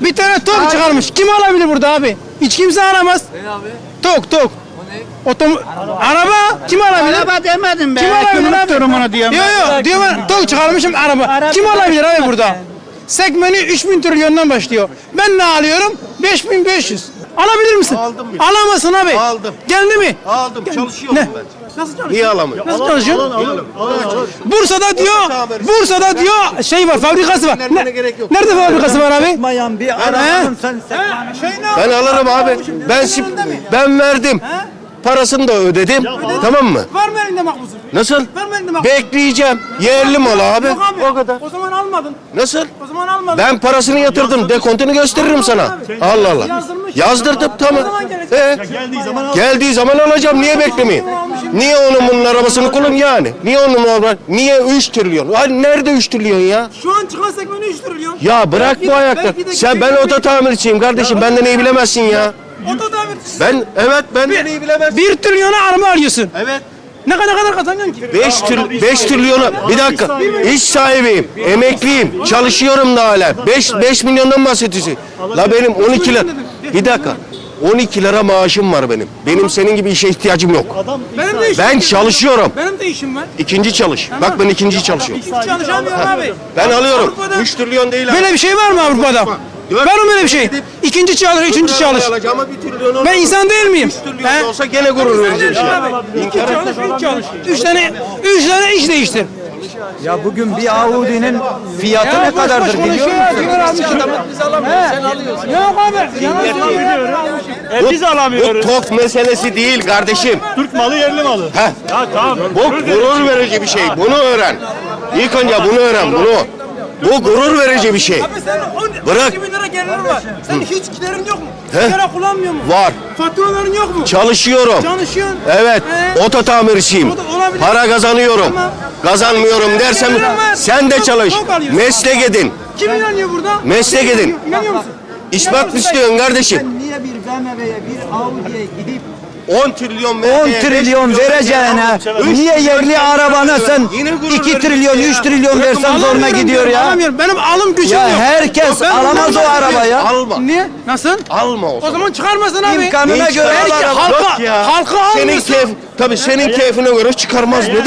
Bir tane tok çıkarmış. Kim alabilir burada abi? Hiç kimse alamaz. Ne abi? Tok tok. O ne? Otom araba kim alabilir? Araba demedim be. Kim alabilir abi? durumunu diyorum. Yok yok diyor ben tok çıkarmışım araba. Araba Kim alabilir abi burada? ben. Segmeni 3000 trilyondan başlıyor. Ben ne alıyorum? 5500. Alabilir misin? Aldım bir. Alamazsın abi. Aldım. Geldi mi? Aldım çalışıyorum Ne? ben. Nasıl çalışıyor? Niye alamıyorum? Nasıl çalışıyor? Alamıyorum. Bursa'da diyor. Bursa'da diyor şey var, fabrikası var. Ne- gerek yok. Nerede fabrikası var abi? Mayan bir He? arabanın sen Şey ne Ben alırım abi. Ben sip, ben verdim. Parasını da ödedim. Tamam mı? Var mı elinde makbuzu? Nasıl? Makbuzu? Bekleyeceğim. Yerli mal abi. Yok abi. O kadar. O zaman almadın. Nasıl? O zaman almadın. Ben parasını yatırdım. Dekontunu gösteririm sana. Allah Allah. Yazdırmış. Yazdırdım tamam. zaman gelecek. Ee, geldiği zaman alacağım. Niye beklemeyeyim? Niye onun bunun arabasını kullan yani? Niye onun araba? Niye 3 trilyon? Hani nerede 3 trilyon ya? Şu an çıkan segmeni 3 trilyon. Ya bırak Belki bu de- ayakta. belki de Sen ben gidecek- oto tamirciyim kardeşim. Benden iyi bilemezsin ya. Oto tamir. Ben evet benden iyi bilemezsin. 1 trilyona araba alıyorsun. Evet. Ne kadar kadar kazanıyorsun ki? 5 tr 5 trilyonu bir dakika. İş sahibiyim, emekliyim, çalışıyorum da hala. 5 5 milyondan bahsediyorsun. La benim 12 lira. Bir dakika. 12 lira maaşım var benim. Benim senin gibi işe ihtiyacım yok. Benim de işim Ben çalışıyorum. Benim de işim var. İkinci çalış. Bak ben ikinci çalışıyorum. Hiç çalışamıyorum abi. Ben alıyorum. Avrupa'da 3 trilyon değil abi. Böyle bir şey var mı Avrupa'da? Dört Var mı böyle bir şey? İkinci çalış, üçüncü çalış. Alacağım ama 1 trilyon Ben insan değil miyim? 3 trilyon olsa gene gurur vereceğim şimdi. İki çalış, üç çalış. Üç tane, üç tane iş değiştir. Ya bugün bir Audi'nin fiyatı Ya ne boş kadardır boş biliyor musun? Biz alamıyoruz. Sen alıyorsun. Yok abi, yalan. E biz Bu alamıyoruz. tok meselesi değil kardeşim. Türk malı yerli malı. Heh. Ya tamam. Bu gurur verici bir şey. Bunu öğren. İlk önce bunu öğren. Bunu. Bu gurur verici bir şey. Abi sen 10 Bırak. 12 bin lira gelirin var. Sen hiç giderin yok mu? He? Sigara kullanmıyor mu? Var. Faturaların yok mu? Çalışıyorum. Çalışıyorsun. Evet. He? Oto tamirciyim. O da olabilir. Para kazanıyorum. Tamam. Kazanmıyorum dersem sen de çalış. Meslek edin. Kim inanıyor burada? Meslek edin. inanıyor? Musun? Bak musun? istiyorsun kardeşim. Sen niye bir BMW'ye bir Audi'ye gidip 10 trilyon 10 vermeye, trilyon vereceğine niye yerli arabana sen Yine gurur 2 verici trilyon ya. 3 trilyon Bırakın versen zoruna gidiyor ya. Alamıyorum. Benim alım gücüm Ya yok. herkes Ben alamaz bundan o arabayı. Alma. Niye? Nasıl? Alma o O zaman. zaman çıkarmasın abi. İmkanına göre belki al halka- Yok ya. halka Senin keyf, tabii senin keyfine göre çıkarmaz. Ne demek?